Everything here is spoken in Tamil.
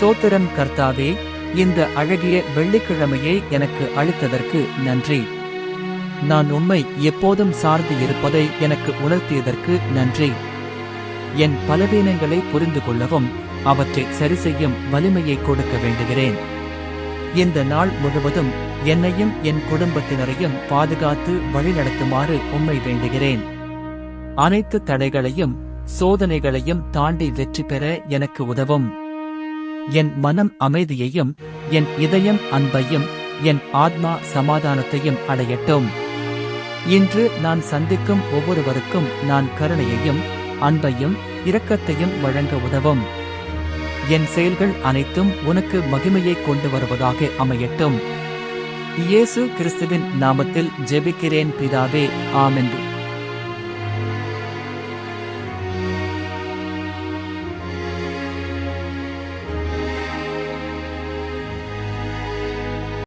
ஸ்தோத்திரம் கர்த்தாவே இந்த அழகிய வெள்ளிக்கிழமையை எனக்கு அளித்ததற்கு நன்றி. நான் உண்மை எப்போதும் சார்ந்து இருப்பதை எனக்கு உணர்த்தியதற்கு நன்றி. என் பலவீனங்களை புரிந்து கொள்ளவும் அவற்றை சரிசெய்யும் வலிமையை கொடுக்க வேண்டுகிறேன். இந்த நாள் முழுவதும் என்னையும் என் குடும்பத்தினரையும் பாதுகாத்து வழிநடத்துமாறு உம்மை வேண்டுகிறேன். அனைத்து தடைகளையும் சோதனைகளையும் தாண்டி வெற்றி பெற எனக்கு உதவும். என் மனம் அமைதியையும் என் இதயம் அன்பையும் என் ஆத்மா சமாதானத்தையும் அடையட்டும். இன்று நான் சந்திக்கும் ஒவ்வொருவருக்கும் நான் கருணையையும் அன்பையும் இரக்கத்தையும் வழங்க உதவும். என் செயல்கள் அனைத்தும் உனக்கு மகிமையை கொண்டு வருவதாக அமையட்டும். இயேசு கிறிஸ்துவின் நாமத்தில் ஜெபிக்கிறேன் பிதாவே ஆமென்று